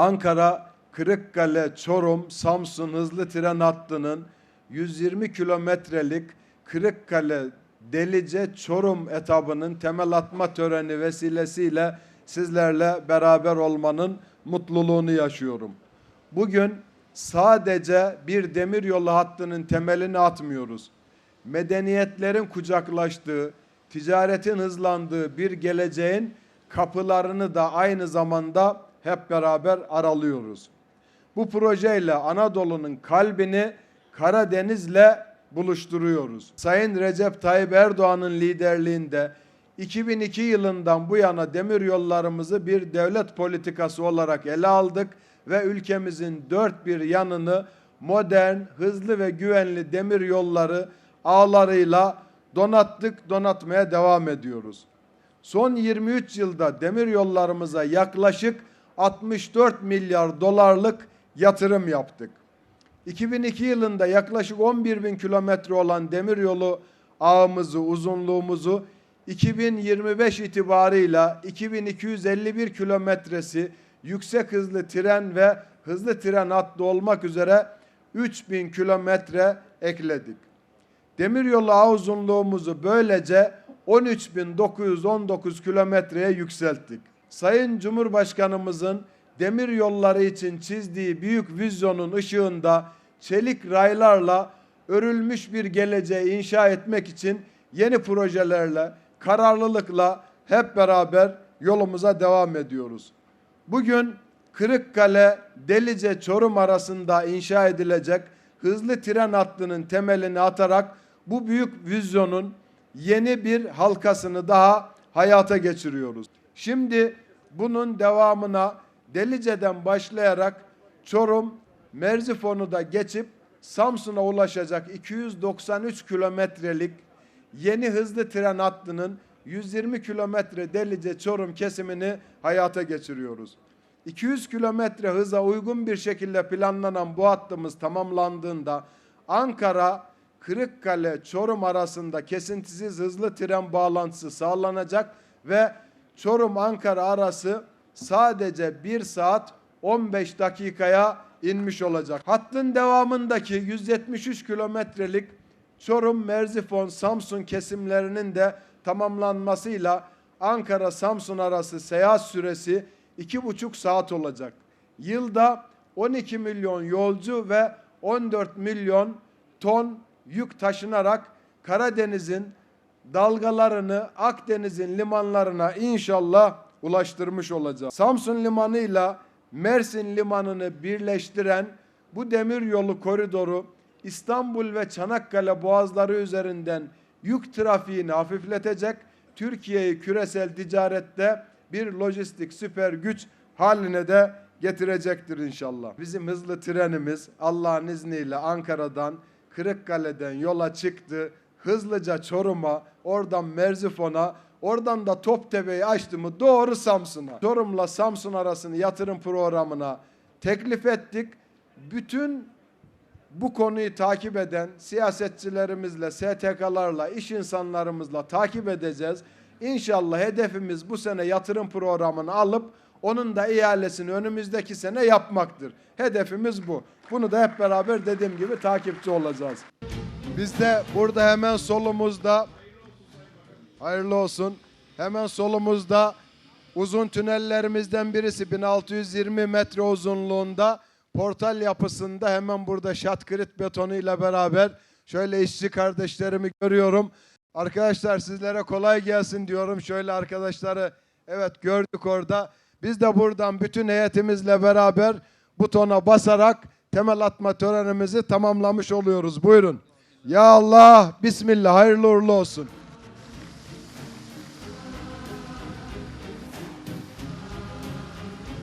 Ankara, Kırıkkale, Çorum, Samsun hızlı tren hattının 120 kilometrelik Kırıkkale, Delice, Çorum etabının temel atma töreni vesilesiyle sizlerle beraber olmanın mutluluğunu yaşıyorum. Bugün sadece bir demiryolu hattının temelini atmıyoruz. Medeniyetlerin kucaklaştığı, ticaretin hızlandığı bir geleceğin kapılarını da aynı zamanda hep beraber aralıyoruz. Bu projeyle Anadolu'nun kalbini Karadeniz'le buluşturuyoruz. Sayın Recep Tayyip Erdoğan'ın liderliğinde 2002 yılından bu yana demir yollarımızı bir devlet politikası olarak ele aldık ve ülkemizin dört bir yanını modern, hızlı ve güvenli demir yolları ağlarıyla donattık, donatmaya devam ediyoruz. Son 23 yılda demir yollarımıza yaklaşık 64 milyar dolarlık yatırım yaptık. 2002 yılında yaklaşık 11 bin kilometre olan demiryolu ağımızı, uzunluğumuzu 2025 itibarıyla 2251 kilometresi yüksek hızlı tren ve hızlı tren hattı olmak üzere 3000 kilometre ekledik. Demiryolu ağ uzunluğumuzu böylece 13.919 kilometreye yükselttik. Sayın Cumhurbaşkanımızın demir yolları için çizdiği büyük vizyonun ışığında çelik raylarla örülmüş bir geleceği inşa etmek için yeni projelerle, kararlılıkla hep beraber yolumuza devam ediyoruz. Bugün Kırıkkale, Delice, Çorum arasında inşa edilecek hızlı tren hattının temelini atarak bu büyük vizyonun yeni bir halkasını daha hayata geçiriyoruz. Şimdi bunun devamına Delice'den başlayarak Çorum, Merzifon'u da geçip Samsun'a ulaşacak 293 kilometrelik yeni hızlı tren hattının 120 kilometre Delice Çorum kesimini hayata geçiriyoruz. 200 kilometre hıza uygun bir şekilde planlanan bu hattımız tamamlandığında Ankara, Kırıkkale, Çorum arasında kesintisiz hızlı tren bağlantısı sağlanacak ve Çorum-Ankara arası sadece 1 saat 15 dakikaya inmiş olacak. Hattın devamındaki 173 kilometrelik Çorum, Merzifon, Samsun kesimlerinin de tamamlanmasıyla Ankara-Samsun arası seyahat süresi iki buçuk saat olacak. Yılda 12 milyon yolcu ve 14 milyon ton yük taşınarak Karadeniz'in dalgalarını Akdeniz'in limanlarına inşallah ulaştırmış olacağız. Samsun Limanı ile Mersin Limanı'nı birleştiren bu demir yolu koridoru İstanbul ve Çanakkale boğazları üzerinden yük trafiğini hafifletecek, Türkiye'yi küresel ticarette bir lojistik süper güç haline de getirecektir inşallah. Bizim hızlı trenimiz Allah'ın izniyle Ankara'dan, Kırıkkale'den yola çıktı. Hızlıca Çorum'a, oradan Merzifon'a, oradan da Toptepe'yi açtı mı doğru Samsun'a. Çorum'la Samsun arasını yatırım programına teklif ettik. Bütün bu konuyu takip eden siyasetçilerimizle, STK'larla, iş insanlarımızla takip edeceğiz. İnşallah hedefimiz bu sene yatırım programını alıp onun da ihalesini önümüzdeki sene yapmaktır. Hedefimiz bu. Bunu da hep beraber dediğim gibi takipçi olacağız. Biz de burada hemen solumuzda hayırlı olsun. Hemen solumuzda uzun tünellerimizden birisi 1620 metre uzunluğunda portal yapısında hemen burada şatkrit betonu ile beraber şöyle işçi kardeşlerimi görüyorum. Arkadaşlar sizlere kolay gelsin diyorum. Şöyle arkadaşları evet gördük orada. Biz de buradan bütün heyetimizle beraber butona basarak temel atma törenimizi tamamlamış oluyoruz. Buyurun. Ya Allah, Bismillah, hayırlı uğurlu olsun.